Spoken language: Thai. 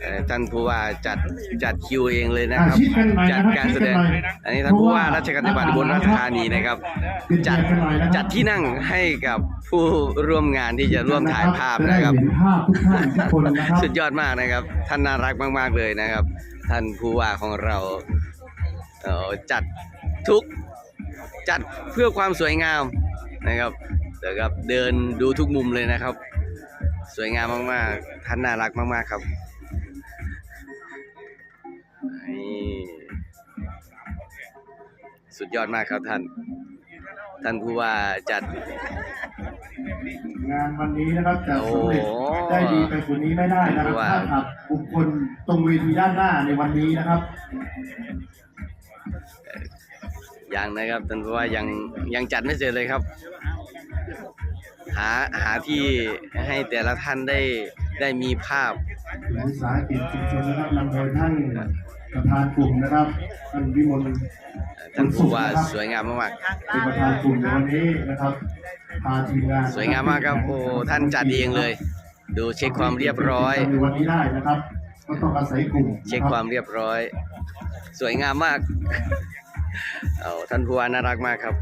เอ่อท่านผู้ว่าจัดจัดคิวเองเลยนะอะครับชิดกันหน่อยจันะดครับการแสดงชิดกันหน่อยอันนี้ท่านผู้ว่าราชการจังหวัดอุบลราชธานีนะครับ จัดชิกันหน่อยนะครับจัดที่นั่งให้กับผู้ร่วมงานที่จะร่วมถ่ายภาพนะครับจได้เห็นภาพทุกท่านทุกคนนะครับ สุดยอดมากนะครับ ท่านน่ารักมาก ๆเลยนะครับ ท่านผู้ว่าของเราเอ่อจัดทุกจัดเพื่อความสวยงามนะครับเดี๋ยวครับเดินดูทุกมุมเลยนะครับ สวยงามมากๆท่านน่ารักมากๆครับ สุดยอดมากครับท่าน ท่านผู้ว่าจัด งานวันนี้นะครับจะสำเร็จโอ้ได้ดีไปกว่านี้ไม่ได้นะครับว่าถ้าขับบุคคลตรงเวทีด้านหน้าในวันนี้นะครับยังนะครับท่านผู้ว่ายังยังจัดไม่เสร็จเลยครับ หาหาที่ให้แต่ละท่านได้ได้มีภาพวิสาหกิจชุมชนนะครับนำโดยท่าน ประธานกลุ่มนะครับท่านวิมลท่านผู้ว่าสวยงามมากเป็นประธานกลุ่มในวันนี้นะครับพาทีมงานๆสวยงามมากครับโอ้ท่านจัดเองเลย ดูเช็คความเรียบร้อยในวันนี้ได้นะครับก็ต้องอาศัยกลุ่มเช็คความเรียบร้อย สวยงามมากเอาท่านผู้ว่าน่ารักมากครับ